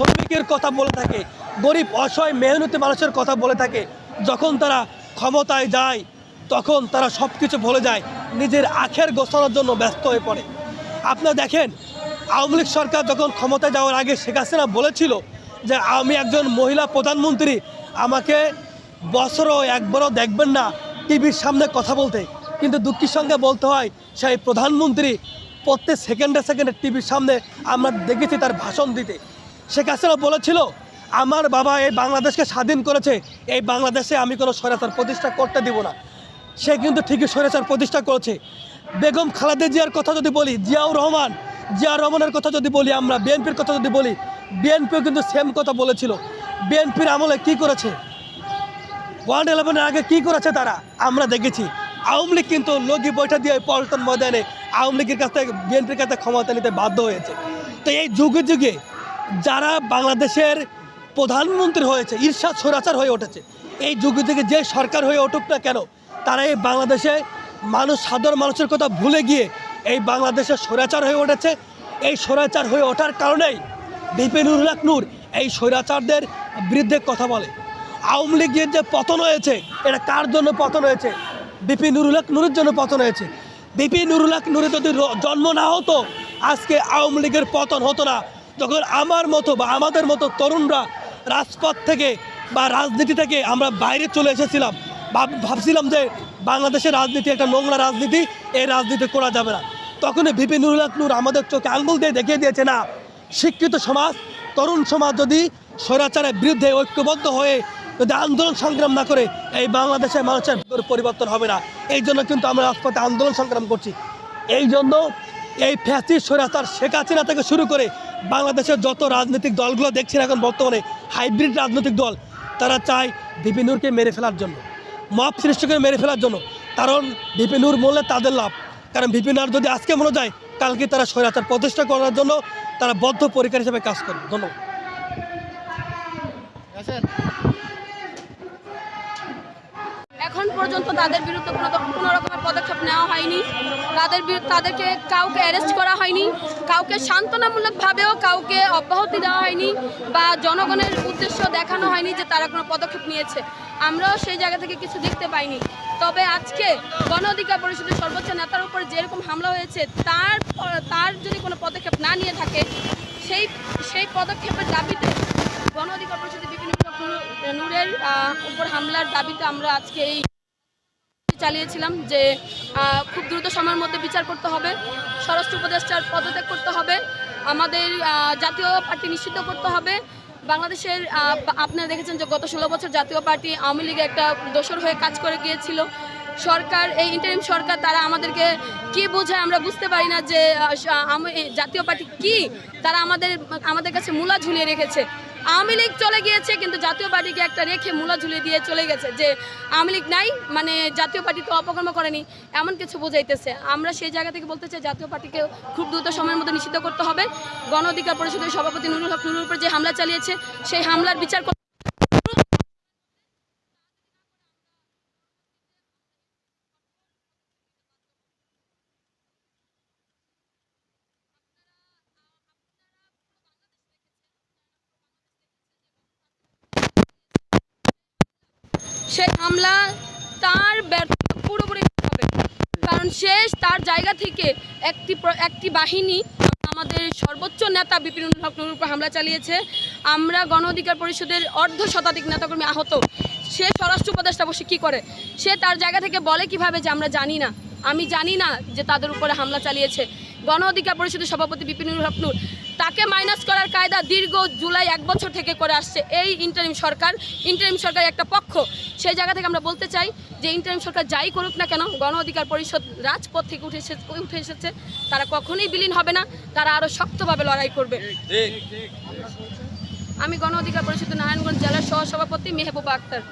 শ্রমিকের কথা বলে থাকে, গরিব অসহায় মেহনতি মানুষের কথা বলে থাকে, যখন তারা ক্ষমতায় যায়, তখন তারা সব কিছু ভুলে যায়, নিজের আখের গোছানোর জন্য ব্যস্ত হয়ে পড়ে। আপনারা দেখেন, আওয়ামী লীগ সরকার যখন ক্ষমতায় যাওয়ার আগে শেখ হাসিনা বলেছিল যে, আমি একজন মহিলা প্রধানমন্ত্রী, আমাকে বছরও একবারও দেখবেন না টিভির সামনে কথা বলতে। কিন্তু দুঃখের সঙ্গে বলতে হয়, সেই প্রধানমন্ত্রী প্রত্যেক সেকেন্ডে সেকেন্ডে টিভির সামনে আমরা দেখেছি তার ভাষণ দিতে। শেখ হাসিনা বলেছিল, আমার বাবা এই বাংলাদেশকে স্বাধীন করেছে, এই বাংলাদেশে আমি কোনো স্বৈরাচার প্রতিষ্ঠা করতে দিব না। সে কিন্তু ঠিকই স্বৈরাচার প্রতিষ্ঠা করেছে। বেগম খালেদা জিয়ার কথা যদি বলি, জিয়াউর রহমান জিয়াউর রহমানের কথা যদি বলি, আমরা বিএনপির কথা যদি বলি, বিএনপিও কিন্তু সেম কথা বলেছিল। বিএনপির আমলে কি করেছে? ওয়ান ইলেভেনের আগে কি করেছে তারা? আমরা দেখেছি। আওয়ামী লীগ কিন্তু লগি বৈঠা দিয়ে পল্টন ময়দানে আওয়ামী লীগের কাছ থেকে, বিএনপির কাছে ক্ষমতা নিতে বাধ্য হয়েছে। তো এই যুগে যুগে যারা বাংলাদেশের প্রধানমন্ত্রী হয়েছে ঈর্ষাদ স্বৈরাচার হয়ে উঠেছে, এই যুগে যুগে যে সরকার হয়ে উঠুক না কেন, তারা এই বাংলাদেশে মানুষ, সাধারণ মানুষের কথা ভুলে গিয়ে এই বাংলাদেশের স্বৈরাচার হয়ে উঠেছে। এই স্বৈরাচার হয়ে ওঠার কারণেই বিপিনুর নূর এই স্বৈরাচারদের বিরুদ্ধে কথা বলে। আওয়ামী লীগের যে পতন হয়েছে, এটা কার জন্য পতন হয়েছে? বিপি নুরুল হক নূরের জন্য পতন হয়েছে। বিপি নুরুল হক নূরের যদি জন্ম না হতো, আজকে আওয়ামী লীগের পতন হতো না। যখন আমার মতো বা আমাদের মতো তরুণরা রাজপথ থেকে বা রাজনীতি থেকে আমরা বাইরে চলে এসেছিলাম। ভাবছিলাম যে বাংলাদেশের রাজনীতি একটা নোংরা রাজনীতি, এই রাজনীতি করা যাবে না। তখনই বিপি নুরুল হক নূর আমাদের চোখে আঙ্গুল দিয়ে দেখিয়ে দিয়েছে, না, শিক্ষিত সমাজ, তরুণ সমাজ যদি স্বৈরাচারের বিরুদ্ধে ঐক্যবদ্ধ হয়ে যদি আন্দোলন সংগ্রাম না করে, এই বাংলাদেশের মানুষের পরিবর্তন হবে না। এই জন্য কিন্তু আমরা রাজপথে আন্দোলন সংগ্রাম করছি। এই জন্য এই ফ্যাসি স্বৈরাচার শেখ হাসিনা থেকে শুরু করে বাংলাদেশের যত রাজনৈতিক দলগুলো দেখছেন এখন বর্তমানে, হাইব্রিড রাজনৈতিক দল, তারা চায় বিপিনুরকে মেরে ফেলার জন্য। মপ সৃষ্টি করে মেরে ফেলার জন্য। কারণ বিপিনুর মরলে তাদের লাভ। কারণ বিপিনার যদি আজকে মনে যায়, কালকে তারা স্বৈরাচার প্রতিষ্ঠা করার জন্য তারা বদ্ধ পরিকার হিসেবে কাজ করবে। ধন্যবাদ। এখন পর্যন্ত তাদের বিরুদ্ধে কোনো রকমের পদক্ষেপ নেওয়া হয়নি। তাদের তাদেরকে কাউকে অ্যারেস্ট করা হয়নি। কাউকে সান্ত্বনামূলকভাবেও কাউকে অব্যাহতি দেওয়া হয়নি বা জনগণের উদ্দেশ্য দেখানো হয়নি যে তারা কোনো পদক্ষেপ নিয়েছে। আমরাও সেই জায়গা থেকে কিছু দেখতে পাইনি। তবে আজকে গণ অধিকার পরিষদের সর্বোচ্চ নেতার উপর যেরকম হামলা হয়েছে, তার তার যদি কোনো পদক্ষেপ না নিয়ে থাকে, সেই সেই পদক্ষেপের দাবিতে গণ অধিকার পরিষদের বিভিন্ন নূরের উপর হামলার দাবিতে আমরা আজকে এই চালিয়েছিলাম যে খুব দ্রুত সময়ের মধ্যে বিচার করতে হবে, স্বরাষ্ট্র উপদেষ্টার পদত্যাগ করতে হবে, আমাদের জাতীয় পার্টি নিষিদ্ধ করতে হবে। বাংলাদেশের আপনারা দেখেছেন যে গত ষোলো বছর জাতীয় পার্টি আওয়ামী লীগে একটা দোসর হয়ে কাজ করে গিয়েছিল। সরকার, এই ইন্টারিম সরকার, তারা আমাদেরকে কি বোঝায় আমরা বুঝতে পারি না যে জাতীয় পার্টি কি? তারা আমাদের আমাদের কাছে মূলা ঝুলিয়ে রেখেছে। আওয়ামী লীগ চলে গিয়েছে, কিন্তু জাতীয় পার্টিকে একটা রেখে মূলা ঝুলিয়ে দিয়ে চলে গেছে যে আওয়ামী লীগ নাই মানে জাতীয় পার্টি তো অপকর্ম করেনি, এমন কিছু বোঝাইতেছে। আমরা সেই জায়গা থেকে বলতে চাই জাতীয় পার্টিকে খুব দ্রুত সময়ের মধ্যে নিষিদ্ধ করতে হবে। গণ অধিকার পরিষদের সভাপতি নুরুল হক নুরুল উপর যে হামলা চালিয়েছে, সেই হামলার বিচার সেই হামলা তার ব্যর্থ পুরোপুরি হবে। কারণ সে তার জায়গা থেকে একটি একটি বাহিনী, আমাদের সর্বোচ্চ নেতা বিপিন নুরুর উপর হামলা চালিয়েছে। আমরা গণ অধিকার পরিষদের অর্ধ শতাধিক নেতাকর্মী আহত। সে স্বরাষ্ট্র উপদেষ্টা বসে কী করে? সে তার জায়গা থেকে বলে কীভাবে যে আমরা জানি না। আমি জানি না যে তাদের উপরে হামলা চালিয়েছে। গণ অধিকার পরিষদের সভাপতি বিপিনুর হক নূর, তাকে মাইনাস করার কায়দা দীর্ঘ জুলাই এক বছর থেকে করে আসছে। এই ইন্টারিম সরকার ইন্টারিম সরকার একটা পক্ষ। সেই জায়গা থেকে আমরা বলতে চাই যে ইন্টারিম সরকার যাই করুক না কেন, গণ অধিকার পরিষদ রাজপথ থেকে উঠে এসে উঠে এসেছে। তারা কখনোই বিলীন হবে না, তারা আরও শক্তভাবে লড়াই করবে। আমি গণ অধিকার পরিষদ নারায়ণগঞ্জ জেলার সহসভাপতি মেহবুবা আক্তার।